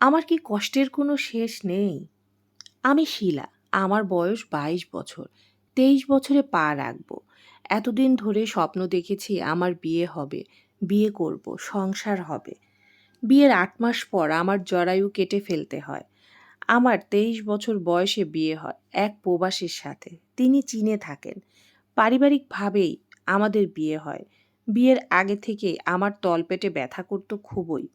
আমার কি কষ্টের কোনো শেষ নেই? আমি শিলা, আমার বয়স বাইশ বছর, তেইশ বছরে পা রাখব। এতদিন ধরে স্বপ্ন দেখেছি আমার বিয়ে হবে, বিয়ে করব, সংসার হবে। বিয়ের আট মাস পর আমার জরায়ু কেটে ফেলতে হয়। আমার তেইশ বছর বয়সে বিয়ে হয় এক প্রবাসীর সাথে। তিনি চীনে থাকেন। পারিবারিকভাবেই আমাদের বিয়ে হয়। বিয়ের আগে থেকেই আমার তলপেটে ব্যথা করতো খুবই।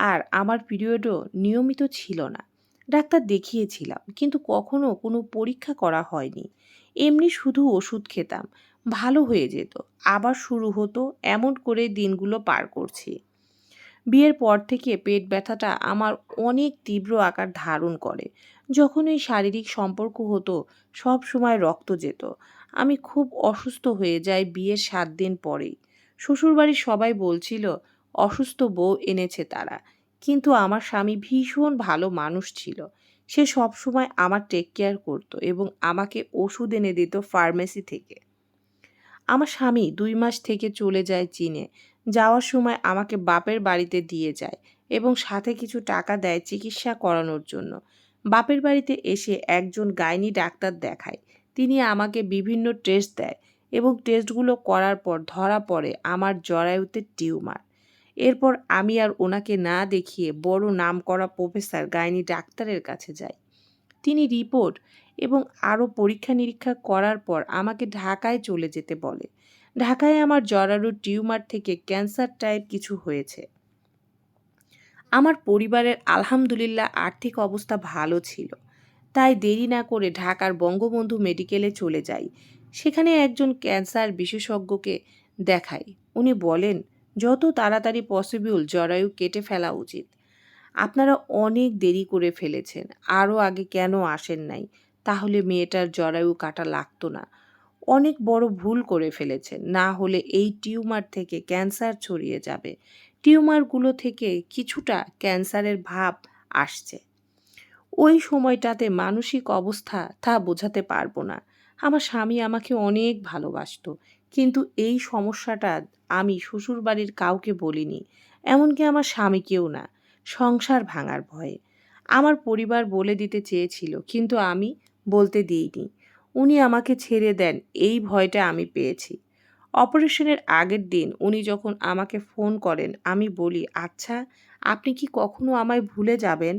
আর আমার পিরিয়ডও নিয়মিত ছিল না। ডাক্তার দেখিয়েছিলাম, কিন্তু কখনো কোনো পরীক্ষা করা হয়নি। এমনি শুধু ওষুধ খেতাম, ভালো হয়ে যেত। আবার শুরু হতো এমন করে দিনগুলো পার করছি। বিয়ের পর থেকে পেট ব্যথাটা আমার অনেক তীব্র আকার ধারণ করে। যখন এই শারীরিক সম্পর্ক হতো, সব সময় রক্ত যেত। আমি খুব অসুস্থ হয়ে যাই বিয়ের সাত দিন পরেই। শ্বশুরবাড়ির সবাই বলছিল অসুস্থ বউ এনেছে তারা। কিন্তু আমার স্বামী ভীষণ ভালো মানুষ ছিল। সে সবসময় আমার টেক কেয়ার করতো এবং আমাকে ওষুধ এনে দিত ফার্মেসি থেকে। আমার স্বামী দুই মাস থেকে চলে যায় চীনে। যাওয়ার সময় আমাকে বাপের বাড়িতে দিয়ে যায় এবং সাথে কিছু টাকা দেয় চিকিৎসা করানোর জন্য। বাপের বাড়িতে এসে একজন গাইনি ডাক্তার দেখায়। তিনি আমাকে বিভিন্ন টেস্ট দেয় এবং টেস্টগুলো করার পর ধরা পড়ে আমার জরায়ুতে টিউমার। এরপর আমি আর ওনাকে না দেখিয়ে বড় নাম করা প্রফেসর গাইনি ডাক্তারের কাছে যাই। তিনি রিপোর্ট এবং আরও পরীক্ষা নিরীক্ষা করার পর আমাকে ঢাকায় চলে যেতে বলে। ঢাকায় আমার জরারু টিউমার থেকে ক্যান্সার টাইপ কিছু হয়েছে। আমার পরিবারের আলহামদুলিল্লাহ আর্থিক অবস্থা ভালো ছিল। তাই দেরি না করে ঢাকার বঙ্গবন্ধু মেডিকেলে চলে যাই। সেখানে একজন ক্যান্সার বিশেষজ্ঞকে দেখাই। উনি বলেন যত তাড়াতাড়ি পসিবল জরায়ু কেটে ফেলা উচিত। আপনারা অনেক দেরি করে ফেলেছেন, আরও আগে কেন আসেন নাই? তাহলে মেয়েটার জরায়ু কাটা লাগতো না। অনেক বড় ভুল করে ফেলেছেন, না হলে এই টিউমার থেকে ক্যান্সার ছড়িয়ে যাবে। টিউমারগুলো থেকে কিছুটা ক্যান্সারের ভাব আসছে। ওই সময়টাতে মানসিক অবস্থা তা বোঝাতে পারব না। আমার স্বামী আমাকে অনেক ভালোবাসতো। কিন্তু এই সমস্যাটা আমি শ্বশুরবাড়ির কাউকে বলিনি, এমনকি আমার স্বামীকেও না। সংসার ভাঙার ভয়ে। আমার পরিবার বলে দিতে চেয়েছিল, কিন্তু আমি বলতে দিইনি। উনি আমাকে ছেড়ে দেন, এই ভয়টা আমি পেয়েছি। অপারেশনের আগের দিন উনি যখন আমাকে ফোন করেন, আমি বলি আচ্ছা আপনি কি কখনো আমায় ভুলে যাবেন?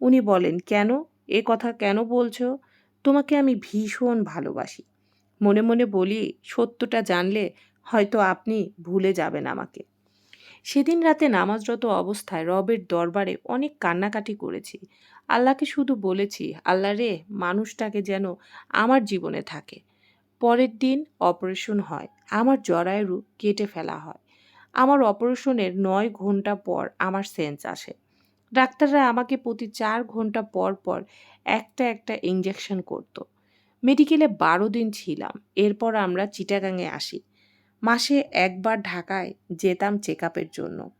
উনি বলেন, কেন? এ কথা কেন বলছো? তোমাকে আমি ভীষণ ভালোবাসি। মনে মনে বলি, সত্যটা জানলে হয়তো আপনি ভুলে যাবেন আমাকে। সেদিন রাতে নামাজরত অবস্থায় রবের দরবারে অনেক কান্নাকাটি করেছি। আল্লাহকে শুধু বলেছি, আল্লাহ রে, মানুষটাকে যেন আমার জীবনে থাকে। পরের দিন অপারেশন হয়, আমার জরায়ু কেটে ফেলা হয়। আমার অপারেশনের নয় ঘণ্টা পর আমার সেন্স আসে। ডাক্তাররা আমাকে প্রতি চার ঘণ্টা পর পর একটা একটা ইঞ্জেকশন করতো। মেডিকেলে বারো দিন ছিলাম, এরপর আমরা চিটাগাঙে আসি। মাসে একবার ঢাকায় যেতাম চেক আপের জন্য।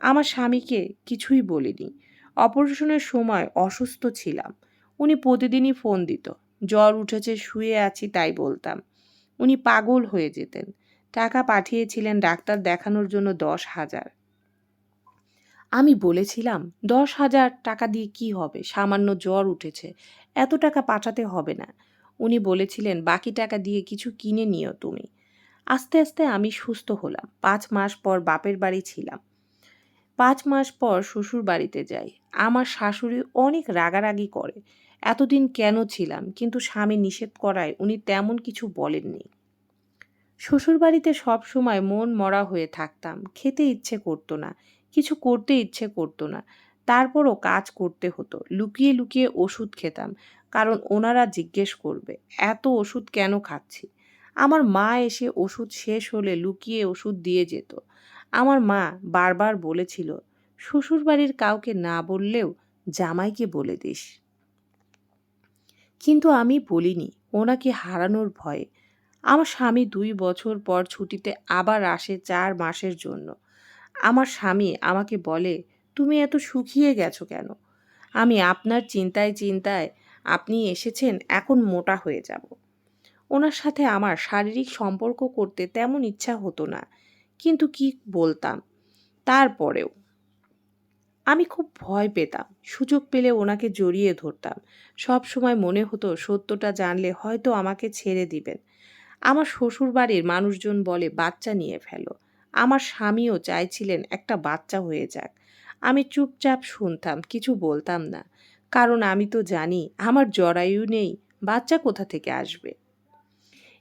আমার স্বামীকে কিছুই বলিনি। অপারেশনের সময় অসুস্থ ছিলাম। উনি প্রতিদিনই ফোন দিত, জ্বর উঠেছে, শুয়ে আছি তাই বলতাম। উনি পাগল হয়ে যেতেন। টাকা পাঠিয়েছিলেন ডাক্তার দেখানোর জন্য দশ হাজার। আমি বলেছিলাম, দশ হাজার টাকা দিয়ে কি হবে? সামান্য জ্বর উঠেছে। এত টাকা পাঠাতে হবে না। উনি বলেছিলেন, বাকি টাকা দিয়ে কিছু কিনে নিও তুমি। আস্তে আস্তে আমি সুস্থ হলাম। পাঁচ মাস পর বাপের বাড়ি ছিলাম। পাঁচ মাস পর শ্বশুর বাড়িতে যাই। আমার শাশুড়ি অনেক রাগারাগি করে। এতদিন কেন ছিলাম? কিন্তু স্বামী নিষেধ করায় উনি তেমন কিছু বলেননি। শ্বশুরবাড়িতে সব সময় মন মরা হয়ে থাকতাম। খেতে ইচ্ছে করতো না। কিছু করতে ইচ্ছে করতো না। তারপরও কাজ করতে হতো। লুকিয়ে লুকিয়ে ওষুধ খেতাম। কারণ ওনারা জিজ্ঞেস করবে, এত ওষুধ কেন খাচ্ছি? আমার মা এসে ওষুধ শেষ হলে লুকিয়ে ওষুধ দিয়ে যেত। আমার মা বারবার বলেছিল, শ্বশুরবাড়ির কাউকে না বললেও জামাইকে বলে দিস। কিন্তু আমি বলিনি, ওনাকে হারানোর ভয়ে। আমার স্বামী দুই বছর পর ছুটিতে আবার আসে চার মাসের জন্য। আমার স্বামী আমাকে বলে, তুমি এত শুকিয়ে গেছো কেন? আমি আপনার চিন্তায় চিন্তায় আপনি এসেছেন, এখন মোটা হয়ে যাব। ওনার সাথে আমার শারীরিক সম্পর্ক করতে তেমন ইচ্ছা হতো না, কিন্তু কি বলতাম? তারপরেও আমি খুব ভয় পেতাম, সুযোগ পেলে ওনাকে জড়িয়ে ধরতাম। সব সময় মনে হতো সত্যটা জানলে হয়তো আমাকে ছেড়ে দিবেন। আমার শ্বশুর বাড়ির মানুষজন বলে, বাচ্চা নিয়ে ফেলো। আমার স্বামীও চাইছিলেন একটা বাচ্চা হয়ে যাক। আমি চুপচাপ শুনতাম, কিছু বলতাম না। কারণ আমি তো জানি আমার জরায়ু নেই, বাচ্চা কোথা থেকে আসবে?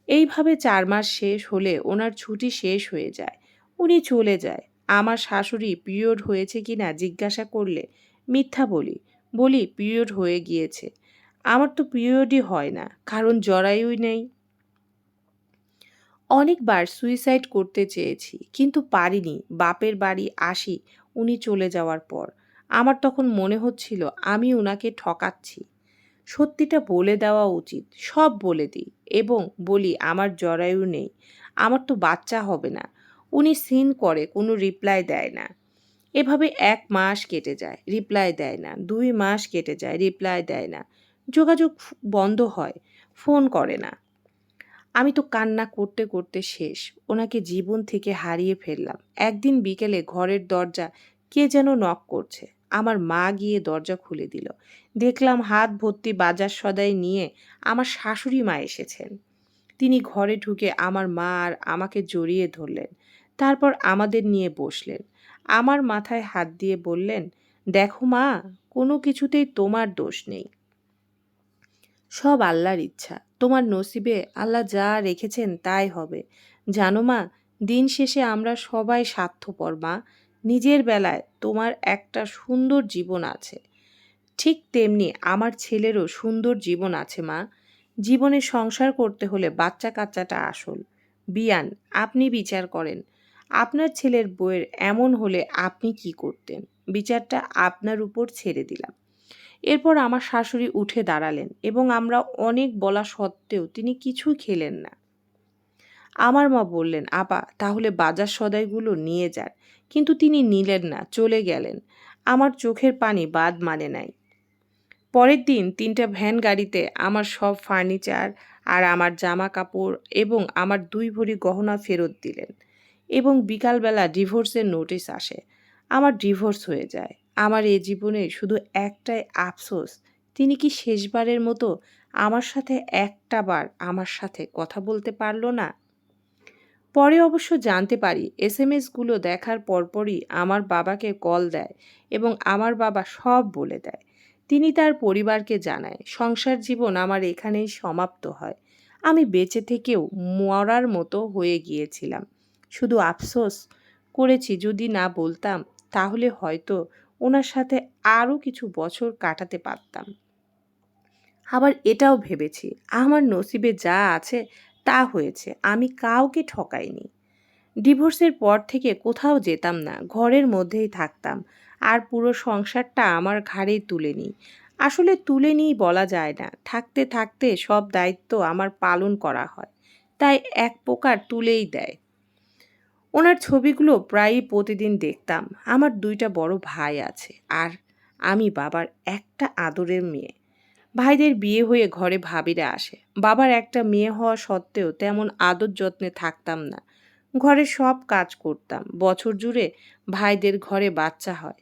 এইভাবে চার মাস শেষ হলে ওনার ছুটি শেষ হয়ে যায়। উনি চলে যায়। আমার শাশুড়ি পিরিয়ড হয়েছে কি না জিজ্ঞাসা করলে মিথ্যা বলি বলি পিরিয়ড হয়ে গিয়েছে। আমার তো পিরিয়ডই হয় না, কারণ জরায়ুই নেই। অনেকবার সুইসাইড করতে চেয়েছি, কিন্তু পারিনি। বাপের বাড়ি আসি, উনি চলে যাওয়ার পর। আমার তখন মনে হচ্ছিল আমি ওনাকে ঠকাচ্ছি। সত্যিটা বলে দেওয়া উচিত, সব বলে দিই এবং বলি, আমার জরায়ু নেই, আমার তো বাচ্চা হবে না। উনি সিন করে, কোনো রিপ্লাই দেয় না। এভাবে এক মাস কেটে যায়, রিপ্লাই দেয় না। দুই মাস কেটে যায়, রিপ্লাই দেয় না। যোগাযোগ বন্ধ হয়, ফোন করে না। আমি তো কান্না করতে করতে শেষ ওনাকে জীবন থেকে হারিয়ে ফেললাম। একদিন বিকেলে ঘরের দরজা কে যেন নক করছে। আমার মা গিয়ে দরজা খুলে দিল। দেখলাম হাত ভর্তি বাজার সদাই নিয়ে আমার শাশুড়ি মা এসেছেন। তিনি ঘরে ঢুকে আমার মা আর আমাকে জড়িয়ে ধরলেন। তারপর আমাদের নিয়ে বসলেন। আমার মাথায় হাত দিয়ে বললেন, দেখো মা, কোনো কিছুতেই তোমার দোষ নেই। সব আল্লাহর ইচ্ছা। তোমার নসিবে আল্লাহ যা রেখেছেন তাই হবে। জানো মা, দিন শেষে আমরা সবাই স্বার্থপর মা। নিজের বেলায় তোমার একটা সুন্দর জীবন আছে। ঠিক তেমনি আমার ছেলেরও সুন্দর জীবন আছে, মা। জীবনে সংসার করতে হলে বাচ্চা কাচ্চাটা আসল। বিয়ান, আপনি বিচার করেন। আপনার ছেলের বইয়ের এমন হলে আপনি কি করতেন? বিচারটা আপনার উপর ছেড়ে দিলাম। এরপর আমার শাশুড়ি উঠে দাঁড়ালেন এবং আমরা অনেক বলা সত্ত্বেও তিনি কিছুই খেলেন না। আমার মা বললেন, আপা, তাহলে বাজার সদাইগুলো নিয়ে যান। কিন্তু তিনি নিলেন না, চলে গেলেন। আমার চোখের পানি বাদ মানে নাই। পরের দিন তিনটা ভ্যান গাড়িতে আমার সব ফার্নিচার আর আমার জামা কাপড় এবং আমার দুই ভরি গহনা ফেরত দিলেন এবং বিকালবেলা ডিভোর্সের নোটিশ আসে। আমার ডিভোর্স হয়ে যায়। আমার এ জীবনে শুধু একটাই আফসোস, তিনি কি শেষবারের মতো আমার সাথে একটা বার আমার সাথে কথা বলতে পারল না? পরে অবশ্য জানতে পারি এস এম এসগুলো দেখার পরপরই আমার বাবাকে কল দেয় এবং আমার বাবা সব বলে দেয়। তিনি তার পরিবারকে জানায়, সংসার জীবন আমার এখানেই সমাপ্ত হয়। আমি বেঁচে থেকেও মরার মতো হয়ে গিয়েছিলাম। শুধু আফসোস করেছি যদি না বলতাম, তাহলে হয়তো ওনার সাথে আরও কিছু বছর কাটাতে পারতাম। আবার এটাও ভেবেছি, আমার নসিবে যা আছে তা হয়েছে, আমি কাউকে ঠকাইনি। ডিভোর্সের পর থেকে কোথাও যেতাম না, ঘরের মধ্যেই থাকতাম, আর পুরো সংসারটা আমার ঘাড়েই তুলে নিই। আসলে তুলে নিই বলা যায় না, থাকতে থাকতে সব দায়িত্ব আমার পালন করা হয়, তাই এক প্রকার তুলেই দেয়। ওনার ছবিগুলো প্রায়ই প্রতিদিন দেখতাম, আমার দুইটা বড় ভাই আছে, আর আমি বাবার একটা আদরের মেয়ে। ভাইদের বিয়ে হয়ে ঘরে ভাবিরা আসে। বাবার একটা মেয়ে হওয়া সত্ত্বেও তেমন আদর যত্নে থাকতাম না। ঘরে সব কাজ করতাম। বছর জুড়ে ভাইদের ঘরে বাচ্চা হয়।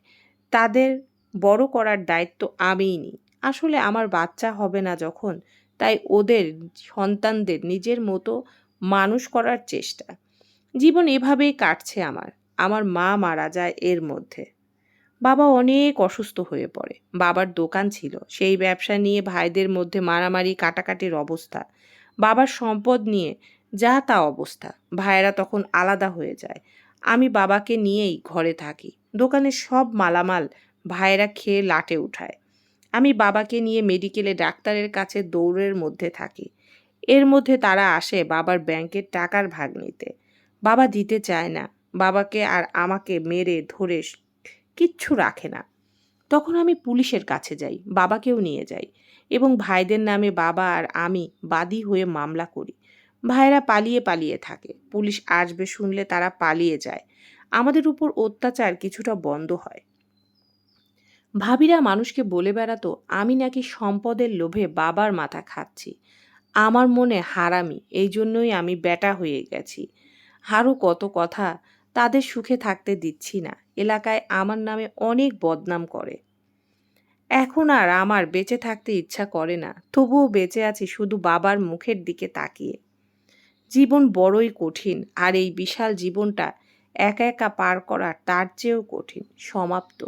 তাদের বড় করার দায়িত্ব আমিই নিই। আসলে আমার বাচ্চা হবে না যখন, তাই ওদের সন্তানদের নিজের মতো মানুষ করার চেষ্টা। জীবন এভাবেই কাটছে আমার। আমার মা মারা যায় এর মধ্যে। বাবা অনেক অসুস্থ হয়ে পড়ে। বাবার দোকান ছিল। সেই ব্যবসা নিয়ে ভাইদের মধ্যে মারামারি, কাটাকাটির অবস্থা। বাবার সম্পদ নিয়ে যা তা অবস্থা। ভাইয়েরা তখন আলাদা হয়ে যায়। আমি বাবাকে নিয়েই ঘরে থাকি। দোকানের সব মালামাল ভাইয়েরা খেয়ে লাটে উঠায়। আমি বাবাকে নিয়ে মেডিকেলে ডাক্তারের কাছে দৌড়ের মধ্যে থাকি। এর মধ্যে তারা আসে বাবার ব্যাংকের টাকার ভাগ নিতে। বাবা দিতে চায় না। বাবাকে আর আমাকে মেরে ধরে কিচ্ছু রাখে না। তখন আমি পুলিশের কাছে যাই, বাবাকেও নিয়ে যাই এবং ভাইদের নামে বাবা আর আমি বাদী হয়ে মামলা করি। ভাইরা পালিয়ে পালিয়ে থাকে, পুলিশ আসবে শুনলে তারা পালিয়ে যায়। আমাদের উপর অত্যাচার কিছুটা বন্ধ হয়। ভাবিরা মানুষকে বলে বেড়াতো, আমি নাকি সম্পদের লোভে বাবার মাথা খাচ্ছি। আমার মনে হারামি এই জন্যই আমি বেটা হয়ে গেছি। আরও কত কথা তাদের সুখে থাকতে দিচ্ছি না। এলাকায় আমার নামে অনেক বদনাম করে। এখন আর আমার বেঁচে থাকতে ইচ্ছা করে না, তবুও বেঁচে আছি শুধু বাবার মুখের দিকে তাকিয়ে। জীবন বড়ই কঠিন, আর এই বিশাল জীবনটা একা একা পার করা তার চেয়েও কঠিন, সমাপ্ত।